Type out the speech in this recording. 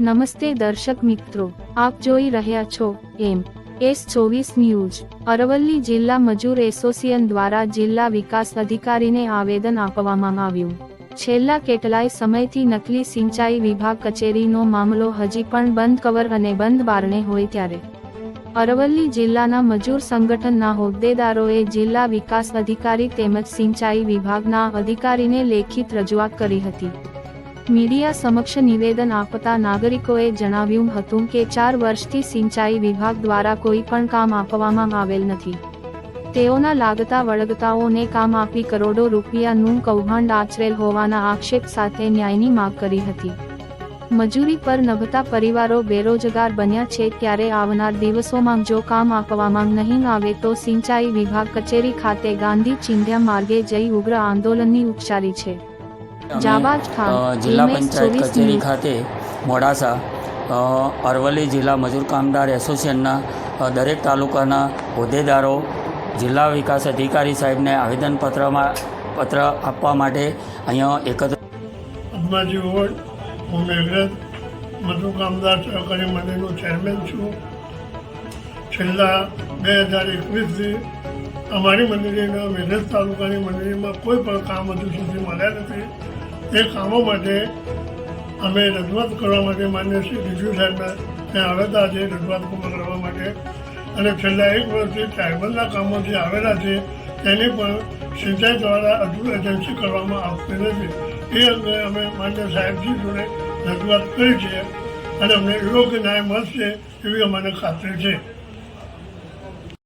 નમસ્તે દર્શક મિત્રો, આપ જોઈ રહ્યા છો એમ એસ ચોવીસ ન્યૂઝ. અરવલ્લી જિલ્લા મજૂર એસોસિએશન દ્વારા જિલ્લા વિકાસ અધિકારીને આવેદન આપવામાં આવ્યું. છેલ્લા કેટલાય સમયથી નકલી સિંચાઈ વિભાગ કચેરીનો મામલો હજી પણ બંધ કવર અને બંધ બારણે હોય ત્યારે. અરવલ્લી જિલ્લાના મજૂર સંગઠનના હોદ્દેદારોએ જિલ્લા વિકાસ અધિકારી તેમજ સિંચાઈ વિભાગના અધિકારીને લેખિત રજૂઆત કરી હતી. મીડિયા સમક્ષ નિવેદન આપતા નાગરિકોએ જણાવ્યું હતું કે ચાર વર્ષથી સિંચાઈ વિભાગ દ્વારા કોઈ પણ કામ આપવામાં આવેલ નથી. તેઓના લાગતા વળગતાઓને કામ આપી કરોડો રૂપિયાનું કૌભાંડ આચરેલ હોવાના આક્ષેપ સાથે ન્યાયની માગ કરી હતી. મજૂરી પર નભતા પરિવારો બેરોજગાર બન્યા છે ત્યારે આવનાર દિવસોમાં જો કામ આપવામાં નહીં આવે તો સિંચાઈ વિભાગ કચેરી ખાતે ગાંધી ચિંધ્યા માર્ગે જઈ ઉગ્ર આંદોલનની ઉચ્ચારી છે. અમે, જિલ્લા પંચાયત કચેરી ખાતે મોડાસા અરવલ્લી જિલ્લા મજૂર કામદાર એસોસિએશનના દરેક તાલુકાના હોદ્દેદારો જિલ્લા વિકાસ અધિકારી સાહેબને આવેદનપત્રમાં પત્ર આપવા માટે અહીંયા એકત્ર અંબાજી વોર્ડ હું મેઘરજ મધુ કામદાર સહકારી મંડળનો ચેરમેન છું. છેલ્લા બે હજાર એકવીસથી અમારી મંડળીના મેઘરજ તાલુકાની મંડળીમાં કોઈ પણ કામ હજુ સુધી મળ્યા નથી. એ કામો માટે અમે રજૂઆત કરવા માટે માન્ય શ્રી બીજુ સાહેબના ત્યાં આવેલા છે રજૂઆત કરવા માટે. અને છેલ્લા એક વર્ષથી ટ્રાઇબલના કામો જે આવેલા છે, તેની પણ સિંચાઈ દ્વારા હજુ એજન્સી કરવામાં આવતી નથી. એ અંગે અમે માન્ય સાહેબજી જોડે રજૂઆત કરી છે અને અમને યોગ્ય ન્યાય મળશે એવી અમને ખાતરી છે.